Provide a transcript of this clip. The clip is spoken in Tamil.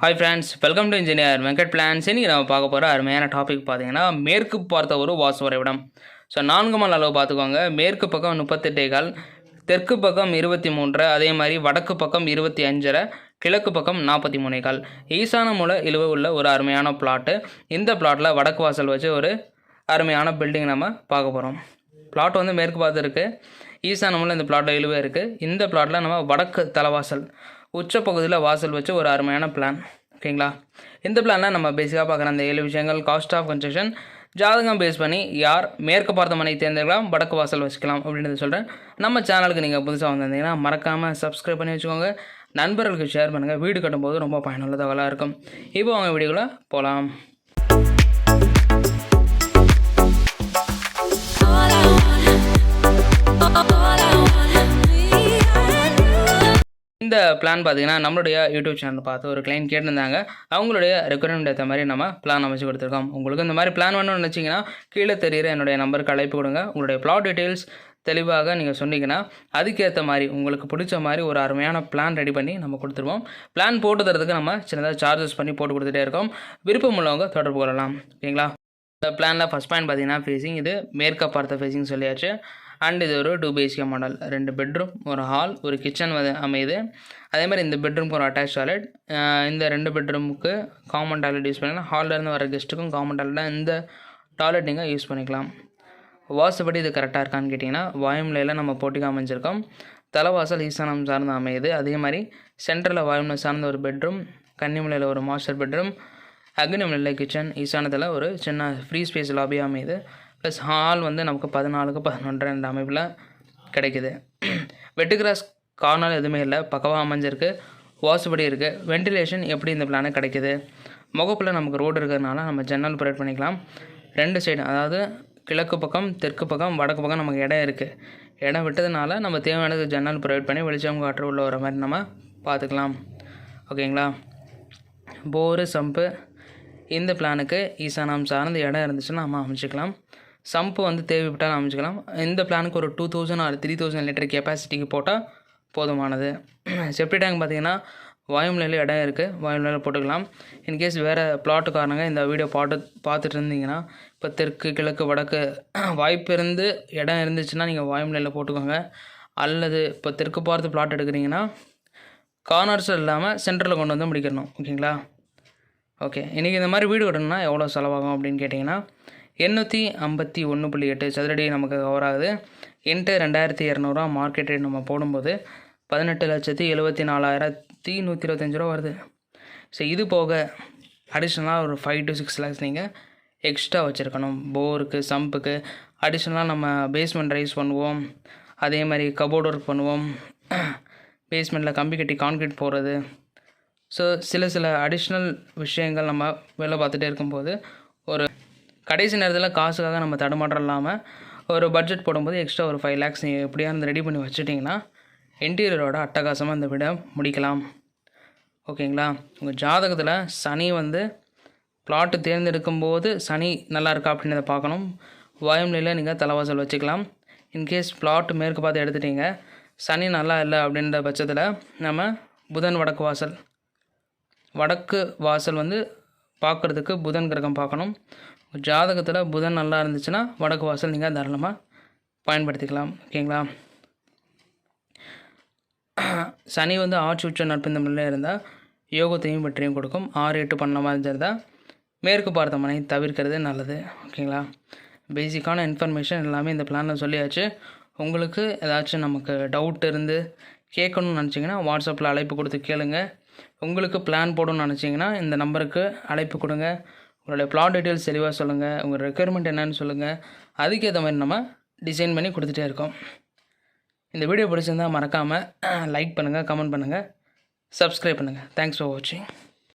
Hi friends welcome to engineer Venkat plans இன்றைக்கி நம்ம பார்க்க போகிற அருமையான டாபிக் பார்த்தீங்கன்னா மேற்கு பார்த்த ஒரு வாசு வரைபடம். ஸோ நான்கு மணி அளவு பார்த்துக்கோங்க. மேற்கு பக்கம் முப்பத்தெட்டே கால் தெற்கு பக்கம் இருபத்தி மூன்று அதே மாதிரி வடக்கு பக்கம் இருபத்தி அஞ்சரை கிழக்கு பக்கம் நாற்பத்தி மூணே கால். ஈசான மூல இழுவு உள்ள ஒரு அருமையான பிளாட்டு இந்த பிளாட்டில் வடக்கு வாசல் வச்சு ஒரு அருமையான பில்டிங் நம்ம பார்க்க போகிறோம் பிளாட் வந்து மேற்கு பார்த்து இருக்குது ஈசான மூலம் இந்த பிளாட்டில் இழுவே இருக்குது இந்த பிளாட்டில் நம்ம வடக்கு தலைவாசல் உச்ச பகுதியில் வாசல் வச்சு ஒரு அருமையான பிளான் ஓகேங்களா? இந்த பிளானில் நம்ம பேசிக்காக பார்க்குற அந்த ஏழு விஷயங்கள் காஸ்ட் ஆஃப் கன்ஸ்ட்ரக்ஷன் ஜாதகம் பேஸ் பண்ணி யார் மேற்கு பார்த்த மனை தேர்ந்தெடுக்கலாம் வடக்கு வாசல் வச்சுக்கலாம் அப்படின்றத சொல்கிறேன் நம்ம சேனலுக்கு நீங்கள் புதுசாக வந்திருந்தீங்கன்னா மறக்காமல் சப்ஸ்கிரைப் பண்ணி வச்சுக்கோங்க. நண்பர்களுக்கு ஷேர் பண்ணுங்கள் வீடு கட்டும்போது ரொம்ப பயனுள்ள தகவலாக இருக்கும். இப்போ அவங்க வீடியோவில் போகலாம் இந்த பிளான் பார்த்தீங்கன்னா நம்மளுடைய யூடியூப் சேனல் பார்த்து ஒரு கிளைண்ட் கேட்டிருந்தாங்க. அவங்களுடைய ரெக்குயர்மெண்ட் ஏற்ற மாதிரி நம்ம பிளான் அமைச்சு கொடுத்துருக்கோம். உங்களுக்கு இந்த மாதிரி பிளான் வேணும்னு நினச்சிங்கன்னா கீழே தெரியிற என்னுடைய நம்பருக்கு அழைப்பு கொடுங்க. உங்களுடைய ப்ளாட் டீட்டெயில்ஸ் தெளிவாக நீங்கள் சொன்னீங்கன்னா அதுக்கேற்ற மாதிரி உங்களுக்கு பிடிச்ச மாதிரி ஒரு அருமையான பிளான் ரெடி பண்ணி நம்ம கொடுத்துருவோம். பிளான் போட்டு தரதுக்கு நம்ம சின்னதாக சார்ஜஸ் பண்ணி போட்டு கொடுத்துட்டே இருக்கோம். விருப்பம் உள்ளவங்க தொடர்பு கொள்ளலாம். ஓகேங்களா? இந்த பிளானில் ஃபஸ்ட் பாயிண்ட் பார்த்தீங்கன்னா ஃபேஸிங் இது மேற்க பார்த்த ஃபேஸிங் சொல்லியாச்சு. அண்ட் இது ஒரு டூ பிஹெச்கே மாடல் ரெண்டு பெட்ரூம் ஒரு ஹால் ஒரு கிச்சன் வந்து அமையுது. அதே மாதிரி இந்த பெட்ரூம்க்கு ஒரு அட்டாச் டாய்லெட் இந்த ரெண்டு பெட்ரூமுக்கு காமன் டாய்லெட் யூஸ் பண்ணிக்கலாம். ஹாலிலேருந்து வர கெஸ்ட்டுக்கும் காமன் டாய்லெட்டாக இந்த டாய்லெட் நீங்கள் யூஸ் பண்ணிக்கலாம். வாசப்படி இது கரெக்டாக இருக்கான்னு கேட்டிங்கன்னா வாயுமலையில் நம்ம போட்டிக்கு அமைஞ்சிருக்கோம். தலைவாசல் ஈசானம் சார்ந்து அமையுது. அதே மாதிரி சென்டரில் வாயுமலை சார்ந்த ஒரு பெட்ரூம் கன்னிமலையில் ஒரு மாஸ்டர் பெட்ரூம் அக்னிமலையில் கிச்சன் ஈசானத்தில் ஒரு சின்ன ஃப்ரீ ஸ்பேஸ் லாபியாக அமையுது. ப்ளஸ் ஹால் வந்து நமக்கு பதினாலுக்கு பதினொன்றரை அமைப்பில் கிடைக்குது. வெட்டு கிராஸ் கார்னர் எதுவுமே இல்லை. பக்கவாக அமைஞ்சிருக்கு. வாசுபடி இருக்குது வென்டிலேஷன் எப்படி இந்த பிளானுக்கு கிடைக்குது? முகப்பில் நமக்கு ரோடு இருக்கிறதுனால நம்ம ஜன்னல் ப்ரொவைட் பண்ணிக்கலாம். ரெண்டு சைடு அதாவது கிழக்கு பக்கம் தெற்கு பக்கம் வடக்கு பக்கம் நமக்கு இடம் இருக்குது இடம் விட்டதுனால நம்ம தேவையானது ஜன்னல் ப்ரொவைட் பண்ணி வெளிச்சம் காற்று உள்ள வர மாதிரி நம்ம பார்த்துக்கலாம். ஓகேங்களா? போரு சம்பு இந்த பிளானுக்கு ஈசானம் சார்ந்த இடம் இருந்துச்சுன்னா நம்ம அமைச்சிக்கலாம். சம்ப்பு வந்து தேவைப்பட்டாலும் அமைச்சிக்கலாம். இந்த பிளானுக்கு ஒரு two thousand or three thousand litre கெப்பாசிட்டிக்கு போட்டால் போதுமானது. செப்டி டேங்க் பார்த்தீங்கன்னா வாயுமலையில் இடம் இருக்குது வாயுமலையில் போட்டுக்கலாம். இன்கேஸ் வேறு பிளாட்டுக்காரங்க இந்த வீடியோ பாட்டு பார்த்துட்டு இருந்தீங்கன்னா இப்போ தெற்கு கிழக்கு வடக்கு வாய்ப்பு இருந்து இடம் இருந்துச்சுன்னா நீங்கள் வாயுமலையில் போட்டுக்கோங்க. அல்லது இப்போ தெற்கு பார்த்து பிளாட் எடுக்கிறீங்கன்னா கார்னர்ஸ் இல்லாமல் சென்டரில் கொண்டு வந்து முடிக்கணும். ஓகேங்களா ஓகே இன்றைக்கி இந்த மாதிரி வீடு கட்டணும்னா எவ்வளோ செலவாகும் அப்படின்னு கேட்டிங்கன்னா எண்ணூற்றி ஐம்பத்தி ஒன்று புள்ளி எட்டு சதுரடி நமக்கு கவர் ஆகுது. இன்ட்டு ரெண்டாயிரத்தி இரநூறுவா மார்க்கெட் ரேட் நம்ம போடும்போது பதினெட்டு லட்சத்தி எழுபத்தி நாலாயிரத்தி நூற்றி இருபத்தஞ்சி ரூபா வருது. ஸோ இது போக அடிஷ்னலாக ஒரு ஃபைவ் டு சிக்ஸ் லேக்ஸ் நீங்கள் எக்ஸ்ட்ரா வச்சுருக்கணும். போருக்கு சம்புக்கு அடிஷ்னலாக நம்ம பேஸ்மெண்ட் ரைஸ் பண்ணுவோம். அதே மாதிரி கபோர்ட் ஒர்க் பண்ணுவோம். பேஸ்மெண்ட்டில் கம்பி கட்டி கான்கிரீட் போடுறது. ஸோ சில சில அடிஷ்னல் விஷயங்கள் நம்ம வேலை பார்த்துட்டே இருக்கும்போது ஒரு கடைசி நேரத்தில் காசுக்காக நம்ம தடுமாற்றம் இல்லாமல் ஒரு பட்ஜெட் போடும்போது எக்ஸ்ட்ரா ஒரு ஃபைவ் லேக்ஸ் நீங்கள் எப்படியா இருந்து ரெடி பண்ணி வச்சுட்டிங்கன்னா இன்டீரியரோட அட்டகாசமாக இந்த விட முடிக்கலாம். ஓகேங்களா? உங்கள் ஜாதகத்தில் சனி வந்து பிளாட்டு தேர்ந்தெடுக்கும் போது சனி நல்லா இருக்கா அப்படின்றத பார்க்கணும். வாயுநிலையில் நீங்கள் தலைவாசல் வச்சுக்கலாம். இன்கேஸ் பிளாட் மேற்கு பார்த்து எடுத்துட்டீங்க சனி நல்லா இல்லை அப்படின்ற பட்சத்தில் நம்ம புதன் வடக்கு வாசல் வடக்கு வாசல் வந்து பார்க்குறதுக்கு புதன் கிரகம் பார்க்கணும். ஜாதகத்தில் புதன் நல்லா இருந்துச்சுன்னா வடக்கு வாசல் நீங்கள் தாராளமாக பயன்படுத்திக்கலாம். ஓகேங்களா? சனி வந்து ஆட்சி உச்ச நட்பு இந்த முறையில் இருந்தால் யோகத்தையும் வெற்றியும் கொடுக்கும். ஆறு எட்டு பண்ண மாதிரி இருந்தால் மேற்கு பார்த்த மனை தவிர்க்கிறது நல்லது. ஓகேங்களா? பேசிக்கான இன்ஃபர்மேஷன் எல்லாமே இந்த பிளானில் சொல்லியாச்சு. உங்களுக்கு ஏதாச்சும் நமக்கு டவுட் இருந்து கேட்கணும்னு நினச்சிங்கன்னா வாட்ஸ்அப்பில் அழைப்பு கொடுத்து கேளுங்க. உங்களுக்கு பிளான் போடணும்னு நினச்சிங்கன்னா இந்த நம்பருக்கு அழைப்பு கொடுங்க. உங்களுடைய ப்ளாட் டீட்டெயில்ஸ் தெளிவாக சொல்லுங்கள் உங்கள் ரெக்குயர்மெண்ட் என்னன்னு சொல்லுங்கள் அதுக்கேற்ற மாதிரி நம்ம டிசைன் பண்ணி கொடுத்துட்டே இருக்கோம். இந்த வீடியோ பிடிச்சிருந்தால் மறக்காமல் லைக் பண்ணுங்கள் கமெண்ட் பண்ணுங்கள் சப்ஸ்கிரைப் பண்ணுங்கள் தேங்க்ஸ் ஃபார் வாட்சிங்